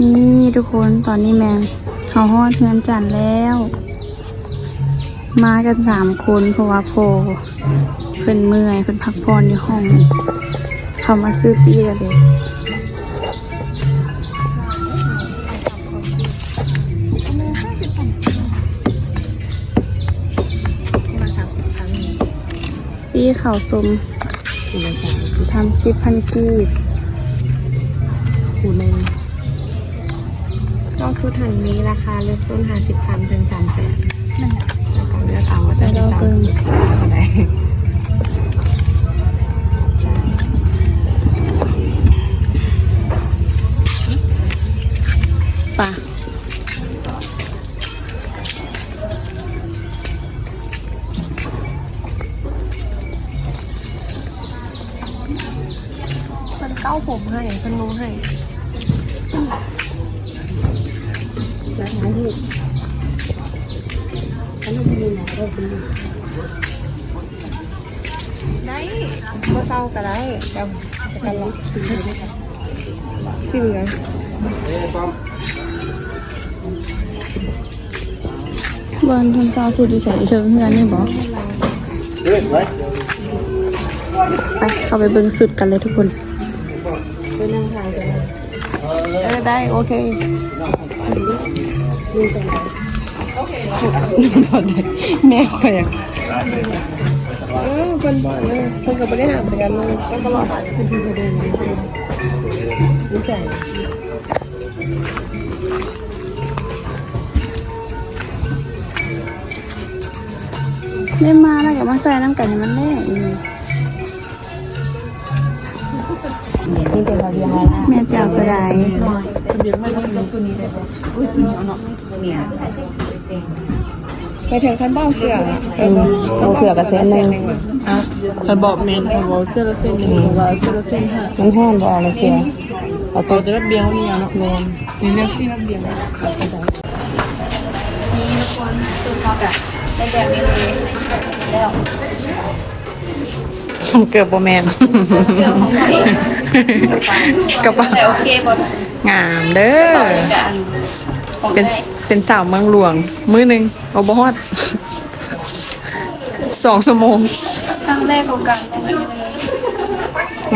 นี่ทุกคนตอนนี้แมนเขาฮอดเฮือนจันแล้ว มากันสามคนเพราะว่าโพเพิ่นเมื่อยเพิ่นพักผ่อนอยู่ห้อง เขามาซื้อปีกันเลยปีเข่าสมทำสิบพันกีบหูหนึ่ง ก็สุดถังนี้ราคาเริ่มต้นห้าสิบพันถึงสามแสิบนั่นแหละแล้วก็เลือกเอาว่าจะเป็นสามสิบเท่าไรป่ะมันเก้าผมให้เพิ่นรู้ให้ ได้เป็นลูกได้ก็เศร้าก็ได้แต่กันละสิ่งนั้นบอลทำซาสุดใส่เทิงเฮือนนี่บอกไปเข้าไปเบิ่งสุดกันเลยทุกคนไปนั่งทานกันเออได้ โอเค ดูกันเลยตอนไหนแม่คอยอะเออเพิ่นบอกเลยเพิ่นก็ไม่ได้หาเหมือนกันเลยก็ตลอดเป็นที่แสดงนิสัยได้มาแล้วก็มาใส่น้ำกันให้มันแน่ นี่เป็นเราเดียวแล้วแม่เจ้าก็ได้ไปถึงขั้นเบ้าเสือเอาเสือกระเซ็นหนึ่งอะฉันบอกเมนเขาบอกเสื้อละเส้นหนึ่งเขาว่าเสื้อละเส้นห้ามันแห้งบ่เอาเลยเสือเอาตัวจะรับเบียงนี่เอาเนาะเมนนี่เรียกซี่รับเบียงเกือบบ่แมนกับว่าโอเคบ่งามเด้อ เป็นเป็นสาวเมืองหลวง มื้อหนึงโอาบ่ฮอดสองชั่วโมงครั้งแรกของการ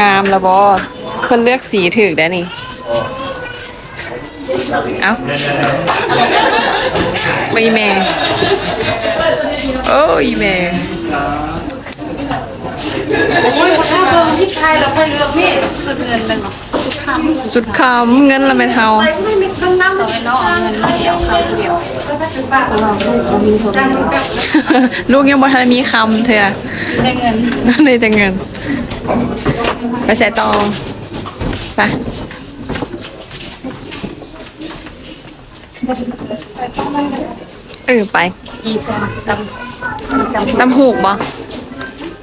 งามละบอเพิ่นเลือกสีถึกได้นี่ เอ้าไปแม่ โอ้ยแม่ ถ้าเบิ่งที่ไทยเราไปเลือกนี่สุดเงินเป็นหรอสุดคำเงินละเป็นเฮาไม่มีต้องนั่งซอยเนาะเงินมาเดียวคำเดียวลูกยังบ่ทันมีคำเธอได้เงินได้แต่เงิน ไปใส่ตองไปเออไปอีฟตำตำหูกบ่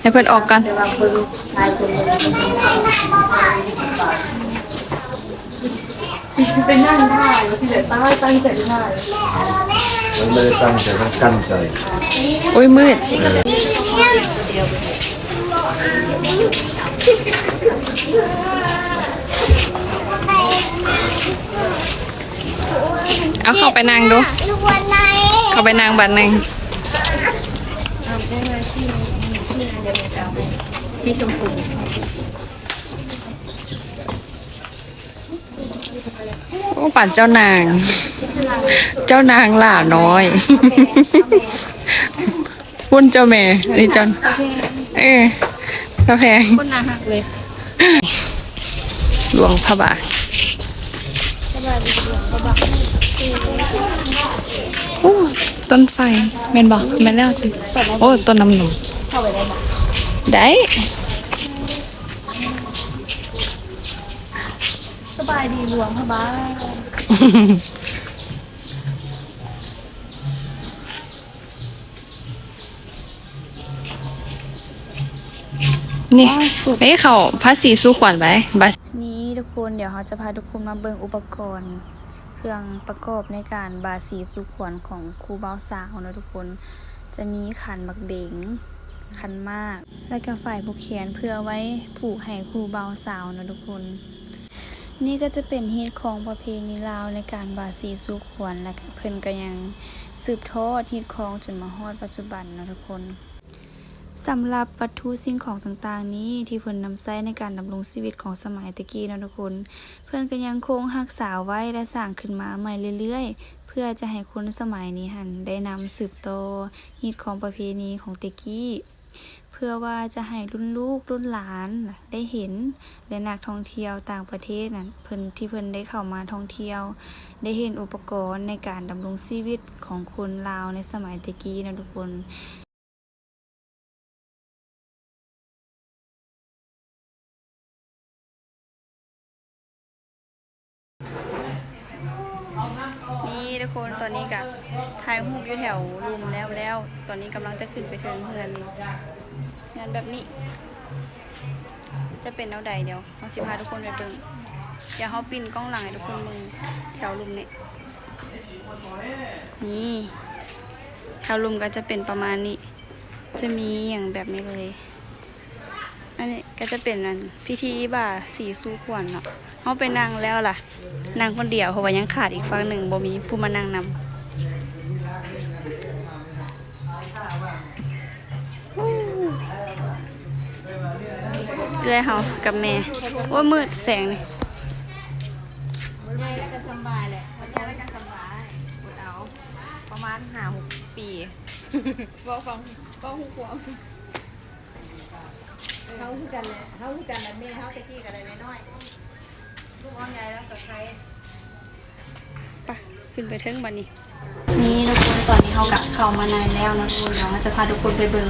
ให้เพื่อนออกกันวางเบิ่งทายคนเป็นนั่งท่าที่เหลือตั้งตั้งใจท่ามันไม่ได้ตั้งใจต้องกั้นใจ โอ้ยมืดเอาเข้าไปนั่งดู เข้าไปนั่งบันหนึ่ง ที่ชมพูโอ้ปั่นเจ้านาง เจ้านางหล่าน้อยพุ่นเจ้าแม่อันนี้เจ้าเออพระแพงคนน่าหักเลยหลวงพระบาทโอ้ต้นไทรแม่นบอกแม่นแล้วสิโอ้ต้นน้ำหนุ่ม ได้สบายดีหลวงพระบาทนี่เอ้เขาพระสีสู้ขวัญไว้บัสนี้ทุกคนเดี๋ยวเขาจะพาทุกคนมาเบิ่งอุปกรณ์ เครื่องประกอบในการบาสีสุขวัญของครูเบาสาวนะทุกคน จะมีขันบักเบง ขันมาก และก็ฝ่ายผูกแขนเพื่อไว้ผูกให้ครูเบาสาวนะทุกคน นี่ก็จะเป็นฮีตของประเพณีลาวในการบาสีสุขวนและเพิ่นก็ยังสืบทอดฮีตของจนมาฮอดปัจจุบันนะทุกคนสำหรับวัตถุสิ่งของต่างๆ นี้ที่เพิ่นนำใช้ในการดำรงชีวิตของสมัยตะกี้นะทุกคน เพื่อนก็ยังคงรักษาไว้และสร้างขึ้นมาใหม่เรื่อยๆ เพื่อจะให้คนสมัยนี้หันได้นำสืบโตฮีตของประเพณีของตะกี้ พื่อว่าจะให้รุ่นลูกรุ่นหลานได้เห็นและนักท่องเที่ยวต่างประเทศนั่นเพิ่นที่เพิ่นได้เข้ามาท่องเที่ยว ได้เห็นอุปกรณ์ในการดำรงชีวิตของคนลาวในสมัยตะกี้นะทุกคน ถ่ายรูอยู่แถวรุมแล้วแล้ว ตอนนี้กำลังจะขึ้นไปเทิงเพื่อนนี่งานแบบนี้ จะเป็นเอาใดเดี๋ยวเราสิพาทุกคนไปเบิ่งเดี๋ยวเขาปิ่นกล้องหลังให้ทุกคนมึงแถวรุมนี่นี่แถวรุมก็จะเป็นประมาณนี้ จะมีอย่างแบบนี้เลยอันนี้ก็จะเป็นอันพิธีบ่าสีสู้ขวัญเนาะเขาไปนั่งแล้วล่ะนั่งคนเดียวเพราะว่ายังขาดอีกฝั่งหนึ่งบ่มีผู้มานั่งนำ เอื้อยเฮากับแม่โอ้ยมืดแสงนี่ใหญ่แล้วก็สบายแหละใหญ่แล้วก็สบายอดเอาประมาณห้าหกปีบอกฟังก็หูความเขาคือกันแหละเขาคือกันแหละแม่เขาตะกี้กันเลยน้อยลูกอ่อนใหญ่แล้วกับใคร ไปขึ้นไปเทิงบัดนี้ นี่ทุกคนตอนนี้ เขากะเข้ามาในแล้วนะทุกคนเราจะพาทุกคนไปเบิ่ง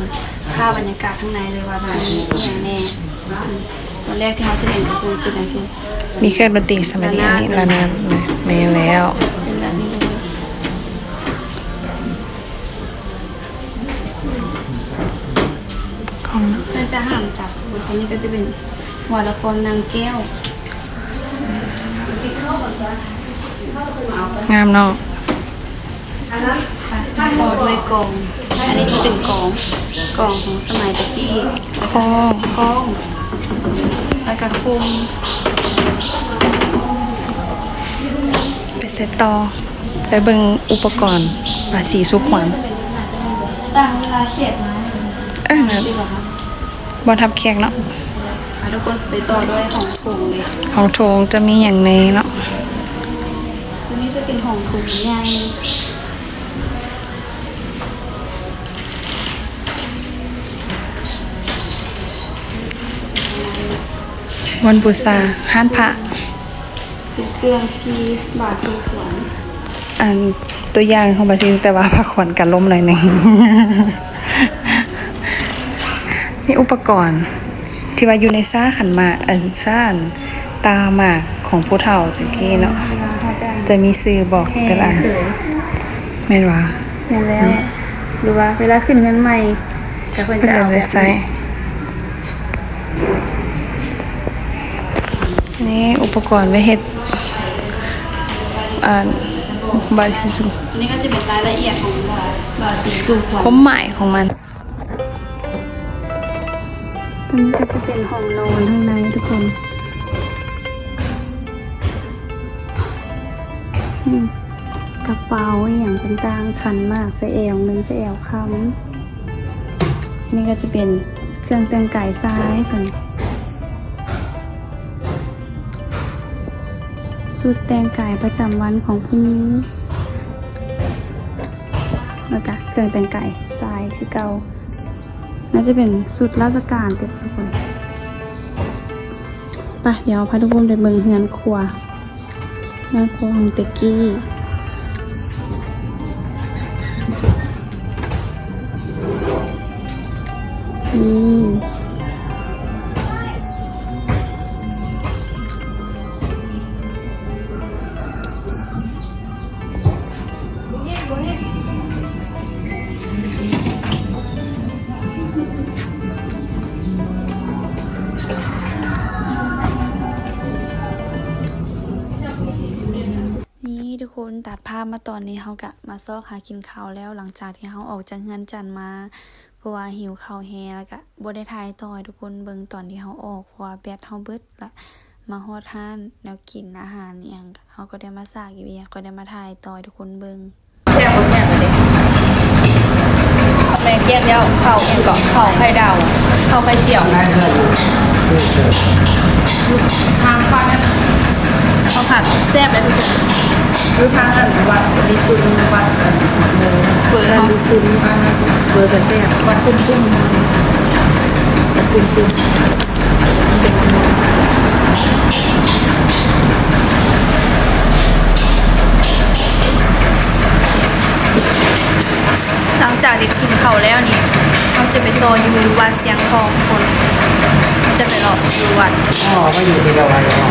ภาพบรรยากาศข้างในเลยว่ามันมีอย่างแน่ตอนแรกที่เขาจะเห็นก็คือเป็นอย่างที่มีเครื่องดนตรีสมัยนี้อันนี้ละนานนะไม่แล้วเป็นแบบนี้เลยของน่าจะห้ามจับคนนี้ก็จะเป็นหัวละครนางแก้วงามเนาะ ต่อด้วยกอง อันนี้จะเป็นกองกองของสมัยตะกี้คอคล้องแล้วก็คุมไปเซตต่อไปเบิ่งอุปกรณ์ภาษีสุขวัญตั้งเวลาเขียนมาเออนะดีกว่าครับบ่ทับแขกเนาะอะทุกคนไปต่อด้วยของถุงเลยของโถงจะมีอย่างในเนาะตัวนี้จะเป็นของถุงใหญ่ วันบูชาห้านพระเป็นเครื่องที่บาทสูขวนอันตัวอย่างของภาษีแต่ว่าพักขวัญกันล้มหน่อยหนึ่งมีอุปกรณ์ที่ว่าอยู่ในซ่าขันหมากอันซ่าอันตาหมากของผู้เฒ่าตะกี้เนาะเวลาเขาจะจะมีซื้อบอกแห่แต่ละอันเขยแม่นว่าเห็นแล้วหรือว่าเวลาขึ้นเงินใหม่แต่คนเพื่จะอเอานแบเลยบใส่นี้ นี่อุปกรณ์ไว้เฮ็ดอ่าบาสิสุอันนี้ก็จะเป็นรายละเอียดของบาทสีสูขวนคมหมายของมันตัวนี้ก็จะเป็นห้องนอนข้างในทุกคนนี่กระเป๋าอหย่างต่างๆคันมากใส่แอวหนึ่งใส่แอวคำนี่ก็จะเป็นเครื่องแต่งกายซ้ายกัน สุดแต่งกายประจำวันของผู้นี้แล้วก็เครื่องแต่งกายซ้ายคือเก่าน่าจะเป็นสุดราชการเด็กทุกคนไปเดี๋ยวพาทุกคนไปเบิ่งเฮือนครัวเฮือนครัวของเต็กกี้นี่ ตัดภาพมาตอนนี้เขากะมาซอกหากินข้าวแล้วหลังจากที่เขาออกจากเฮือนจันมา เพราะว่าหิวข้าวแฮแล้วก็บ่ได้ถ่ายต่อให้ทุกคนเบิ่งตอนที่เขาออกเพราะว่าแบตเขาเบิดละมาฮอดห้านแนวกินอาหารอหย่างเขาก็ได้มาสากอยู่เอียก็ได้มาถ่ายต่อยทุกคนเบิงแซ่บบ่แซ่บเลยแม่เก็บแล้วเข่าเองก็เข่าไข่ดาวเข่าไข่เจียวทางฟังนั้น ข้าวผัดแซ่บเลยทุกคนคือทางนั้นวัดดิซุนวัดอันเออเปิดวัเนาะดดิซุนอันนั้นเบอร์กระแซ่บวัดคุ้มคุ้มวัดคุ้มคุ้มเป็นอันนั้นหลังจากที่กินข้าวแล้วนี่เราจะไปต่ออยู่วัดเสียงทองคนเราจะไปรออยู่วัดอ๋อก็อยู่ที่เราไว้อ๋อ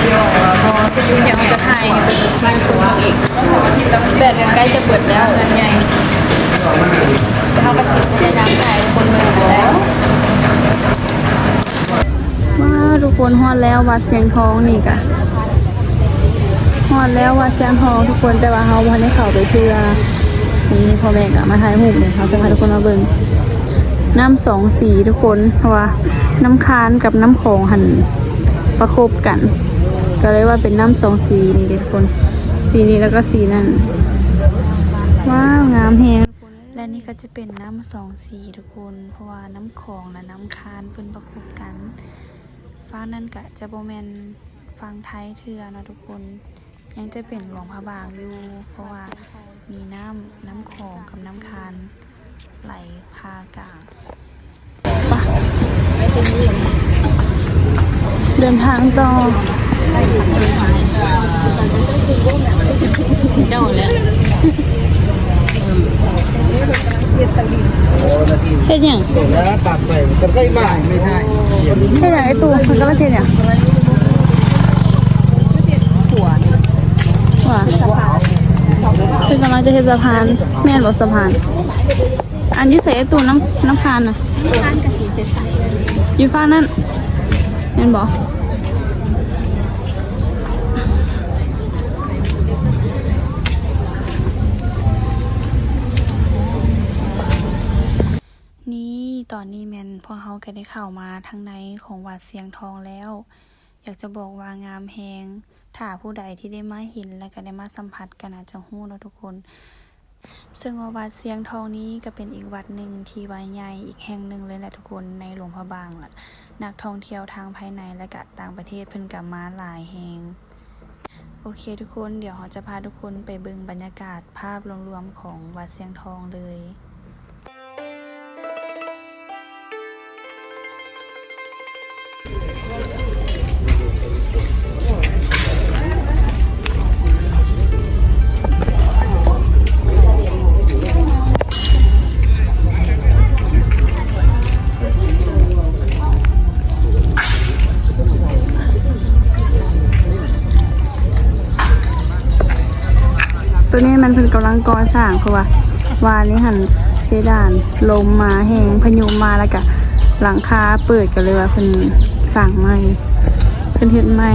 เดี๋ยวเราก็ไปยู่เดี๋ยวเราจะถ่ายเป็นนั่งตัวอีกต้องสวัสดีแล้วแบดกันใกล้จะเปิดแล้วเงินใหญ่แต่เขากระสิบพยายามถ่ายคนเมืองแล้วมาทุกคนฮอดแล้ววัดเสียงทองนี่กะฮอดแล้ววัดเสียงทองทุกคนแต่ว่าเขาวันนี้เขาไปเพื่อนี่พ่อแม่กะมาถ่ายรูเนี่ยเขาจะพาทุกคนมาเบิ่งน้ำสองสีทุกคนเพราะว่าน้ำค้านกับน้ำของหันประคบกัน ก็เลยว่าเป็นน้ำสองสีนี่เด็กคน สีนี้แล้วก็สีนั่น ว้าว งามแฮงและนี่ก็จะเป็นน้ำสองสีทุกคน เพราะว่าน้ำของและน้ำคานเพิ่นประกบกันฟ้านั่นก็จะโบแมนฟังไทยเทือเนาะทุกคน ยังจะเป็นหลวงพระบางอยู่ เพราะว่ามีน้ำน้ำของกับน้ำคานไหลพากลางปะเดินทางต่อเจ้าแล้วเฮ็ดหยังแล้วตัดไปมันก็ไม่ไม่ได้เฮ็ดหยังไอ้ตู้มันก็ละเฮ็ดหยังหัวนี่ว่าคือกำลังจะเฮ็ดสะพานแม่นบ่สะพาน อันที่ใส่ไอ้ตู้น้ำน้ำคานน่ะทานกระสีใสอยู่ฟ้านั่น แม่นบ่นี่ตอนนี้แมนพวกเขาก็ได้เข้ามาทางในของวัดเสียงทองแล้ว อยากจะบอกว่างามแฮงถ้าผู้ใดที่ได้มาเห็นและก็ได้มาสัมผัสกันอาจจะฮู้เนาะทุกคน ซึ่งวัดเสียงทองนี้ก็เป็นอีกวัดหนึ่งที่วัดใหญ่อีกแห่งหนึ่งเลยแหละทุกคนในหลวงพระบางล่ะ นักท่องเที่ยวทางภายในและกะต่างประเทศเพิ่นกับมาหลายแหงโอเคทุกคน เดี๋ยวเราจะพาทุกคนไปเบิ่งบรรยากาศภาพรวมๆของวัดเสียงทองเลย พิ่นกำลังก่อสร้างเพราะว่าวานนี้หันเพดานลมมาแหงพายุมาแล้วก็หลังคาเปิดกันเลยว่าเพิ่นสร้างใหม่เพิ่นเฮ็ดใหม่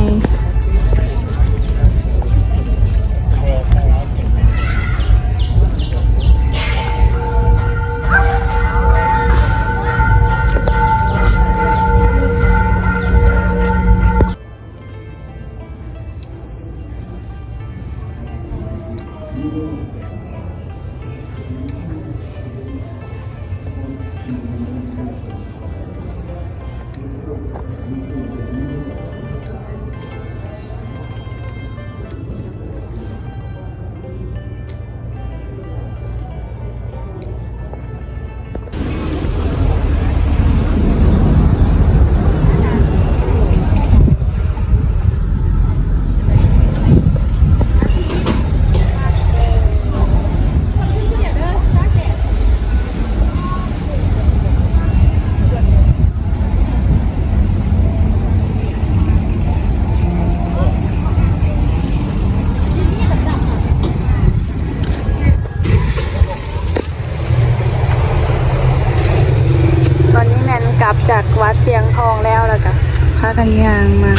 กันยางมา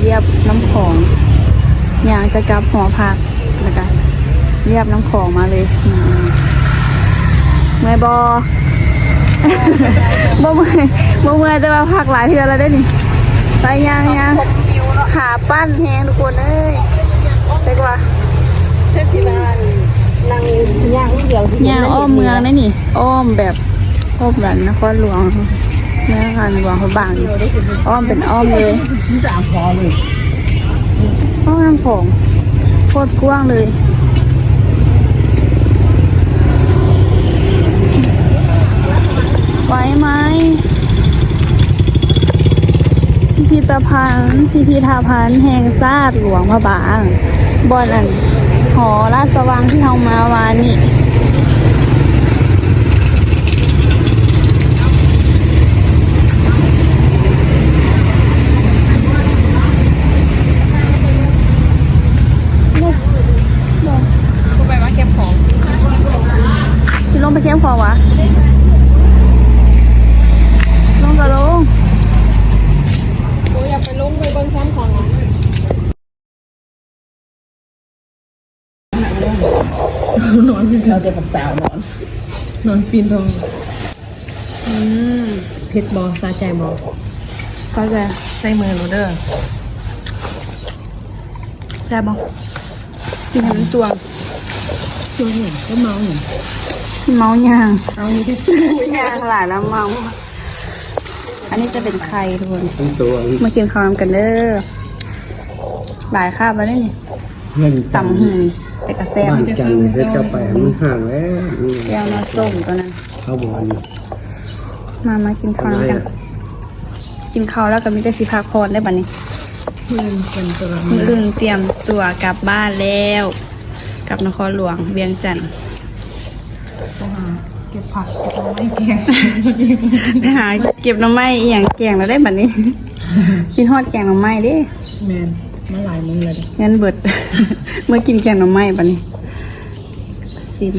เรียบน้ำของยางจะกลับหอพักแล้วก็เรียบน้ำของมาเลยเมื่อยบอบ่เมื่อยบ่เมื่อยแต่ว่าพักหลายเทือแล้วได้นี่ไปยางยางขาปั้นแฮงทุกคนเอ้ยไปกว่าเส้นที่บ้านนั่งย่างเดียวยางอ้อมเมืองได้นี่ อ้อมแบบอ้อมแบบนครหลวง นครหลวงเขาบางอยู่อ้อมเป็นอ้อมเลยอ้อมน้ำโขงโคตรกว้างเลยไหวไหมพิพิธภัณฑ์พิพิธภัณฑ์แห่งชาติหลวงพระบางบอนอันหอราชวังที่เฮามาวานี่ กูไปว่าเก็บของ สิลงไปเข้มพอวะ ลงก็ลง กูอยากไปลงไปเบิ้งซ้ำของ นอนที่เราจะปักสาวนอน นอนปีนตรงอืมเพชรบอซาใจบอก็จะใส่มือหนูเด้อแซ่บบ่กินให้มันสวงช่วยหนูก็เมาหนูเมาย่างเอาอยู่ที่ย่างหลายแล้วเมา อันนี้จะเป็นไข่ทุกคนทั้งตัวมากินข้าวนำกันเด้อหลายคาบมาได้นี่ เงินตำหืมแต่กระแซ่บบ้านจันทร์เฮ็ดกาแฟมันห่างแล้วแก้วน้ำส้มตัวนั้นเขาบอกว่านี่มามากินข้าวนำกัน กินข้าวแล้วก็มีแต่สิพักพรได้บัดนี้เพื่อนเป็นตัวมื้ออื่นเตรียมตัวกลับบ้านแล้ว กลับนครหลวงเวียงจันทร์เก็บผักเก็บเอาไม้แกงไปหาเก็บหน้ำไม้อหย่างแกงแล้วได้บัดนี้คิดฮอดแกงหน้ำไม้เด้แมน มาหลายมือเลยเงินเบิด เมื่อกินแกงหน้ำไม้บัดนี้ซิม